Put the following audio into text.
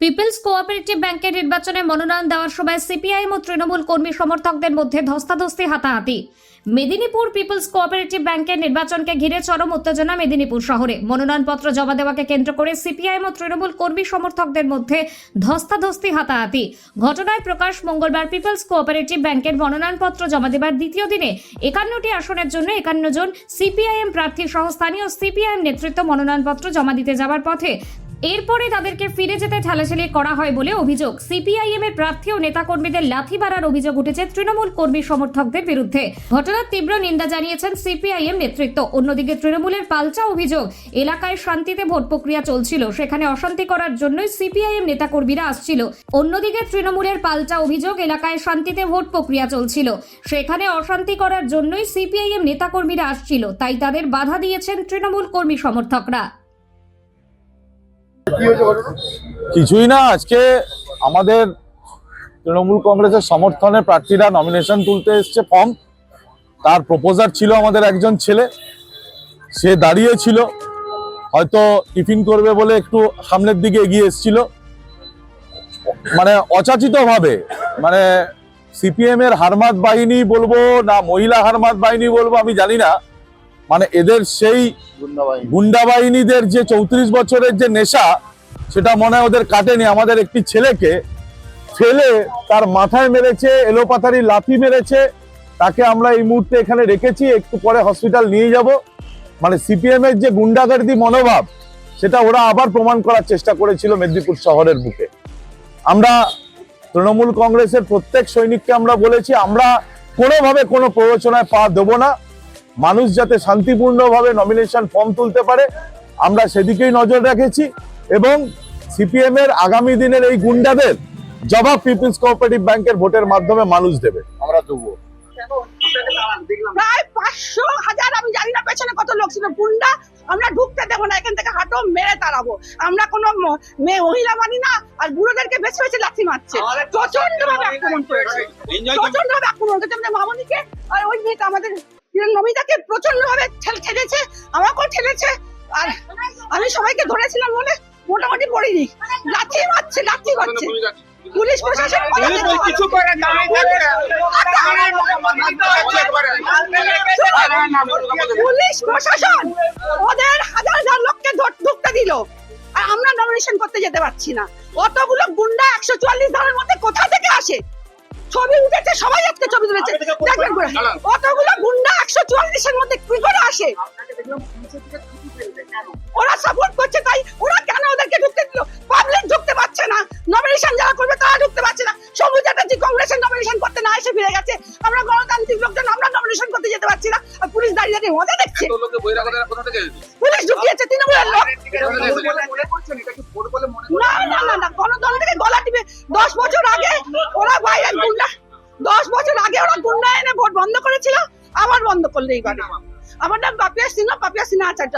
People's cooperative ব্যাংকের নির্বাচনে মনোনয়ন দেওয়ার সময় সিপিআইএম ও তৃণমূল কর্মী সমর্থকদের মধ্যে ধস্তাধস্তি হাতাহাতি। মেদিনীপুর পিপলস কোঅপারেটিভ ব্যাংকের নির্বাচনকে ঘিরে চরম উত্তেজনা মেদিনীপুর শহরে। মনোনয়নপত্র জমা দেওয়াকে কেন্দ্র করে সিপিআইএম ও তৃণমূল কর্মী সমর্থকদের মধ্যে ধস্তাধস্তি হাতাহাতি। ঘটনায় প্রকাশ মঙ্গলবার পিপলস কোঅপারেটিভ ব্যাংকের মনোনয়নপত্র জমা দেবার দ্বিতীয় দিনে একান্নটি আসনের জন্য একান্ন জন সিপিআইএম প্রার্থী সহ স্থানীয় সিপিআইএম নেতৃত্ব মনোনয়নপত্র জমা দিতে যাওয়ার পথে এরপরে তাদেরকে ফিরে যেতে ঠেলাঠেলি করা হয় বলে অভিযোগ। সিপিআইএম এর প্রার্থী ও নেতাকর্মীদের লাথি মারার অভিযোগ উঠেছে তৃণমূল কর্মী সমর্থকদের বিরুদ্ধে। ঘটনার তীব্র নিন্দা জানিয়েছেন সিপিআইএম নেতৃত্ব। অন্যদিকে তৃণমূলের পাল্টা অভিযোগ, এলাকায় শান্তিতে ভোট প্রক্রিয়া চলছিল, সেখানে অশান্তি করার জন্যই সিপিআইএম নেতাকর্মীরা আসছিল। অন্যদিকে তৃণমূলের পাল্টা অভিযোগ, এলাকায় শান্তিতে ভোট প্রক্রিয়া চলছিল, সেখানে অশান্তি করার জন্যই সিপিআইএম নেতাকর্মীরা আসছিল, তাই তাদের বাধা দিয়েছেন তৃণমূল কর্মী সমর্থকরা। কিছুই না, আজকে আমাদের তৃণমূল কংগ্রেসের সমর্থনে প্রার্থীরা নমিনেশন তুলতে এসছে ফর্ম তার প্রপোজার ছিল আমাদের একজন ছেলে, সে দাঁড়িয়ে ছিল, হয়তো টিফিন করবে বলে একটু সামনের দিকে এগিয়ে এসেছিল। মানে অচাচিতভাবে মানে সিপিএম এর হারমাত বাহিনী বলব না মহিলা হারমাত বাহিনী বলব আমি জানি না মানে এদের সেই গুন্ডা বাহিনীদের যে চৌত্রিশ বছরের যে নেশা সেটা মনে হয় ওদের কাটেনি। আমাদের একটি ছেলেকে ফেলে তার মাথায় মেরেছে এলোপাথারি লাথি মেরেছে তাকে আমরা এই মুহূর্তে এখানে রেখেছি একটু পরে হসপিটাল নিয়ে যাব। মানে সিপিএম এর যে গুন্ডাগার্দি মনোভাব সেটা ওরা আবার প্রমাণ করার চেষ্টা করেছিল মেদিনীপুর শহরের বুকে। আমরা তৃণমূল কংগ্রেসের প্রত্যেক সৈনিককে আমরা বলেছি আমরা কোনোভাবে কোনো প্ররোচনায় পা দেবো না। মানুষ যাতে শান্তিপূর্ণভাবে নমিনেশন ফর্ম তুলতে পারে আমরা সেদিকেই নজর রেখেছি। এবং সিপিএম এর আগামী দিনের এই গুন্ডাদের জবাব পিপলস কোঅপারেটিভ ব্যাংকের ভোটের মাধ্যমে মানুষ দেবে। আমরা দেবো। প্রায় পাঁচশো হাজার আমি জানি না পেছনে কত লোক ছিল গুন্ডা আমরা ঢুকতে দেবো না এখান থেকে হাঁটো মেরে তাড়াবো। আমরা কোনো মেয়ে মহিলা মানি না আর বুড়োদেরকে বেছে বেছে লাথি মারছে। প্রচণ্ড ভাবে আক্রমণ করেছে। প্রচণ্ড ভাবে আক্রমণ করেছে। আমাদের মামনিকে আর ওই মেয়েটা আমাদের নমিতাকে প্রচণ্ড ভাবে ঠেলেছে আমাকেও ঠেলেছে আর আমি সবাইকে ধরেছিলাম বলে মোটামুটি পড়িনি। লাথি মারছে লাথি মারছে। পুলিশ প্রশাসন কিছু করে পুলিশ প্রশাসন ওদের হাজার হাজার লোককে ঢুকতে দিল। আর আমরা নমিনেশন করতে যেতে পারছি না। অতগুলো গুন্ডা একশো চুয়াল্লিশ ধারের মধ্যে কোথা থেকে আসে? ছবি উঠেছে সবাই আজকে ছবি তুলেছে। দেখবেন করে। অতগুলো গুন্ডা একশো চুয়াল্লিশের মধ্যে কি করে আসে? ওরা সাপোর্ট করছে তাই ওরা কেন ওদেরকে ঢুকতে দিল? পাবলিক ঢুকতে পারছে না। নমিনেশন যারা করবে তারা ঢুকতে পারছে না। সবুজ চ্যাটার্জি কংগ্রেসের নমিনেশন করতে না এসে ফিরে গেছে। আমরা গণতান্ত্রিক লোকজন আমরা নমিনেশন করতে যেতে পারছি না। আর পুলিশ দাঁড়িয়ে দাঁড়িয়ে মজা দেখছে। পুলিশ ঢুকিয়েছে তৃণমূলের লোক। না না না না টিপে দশ বছর আগে ওরা বাইরে গুন্ডা দশ বছর আগে ওরা গুন্ডা এনে ভোট বন্ধ করেছিল, আবার বন্ধ করলে এইবার। আমার নাম পাপিয়া সিনহা পাপিয়া সিনহা আচার্য।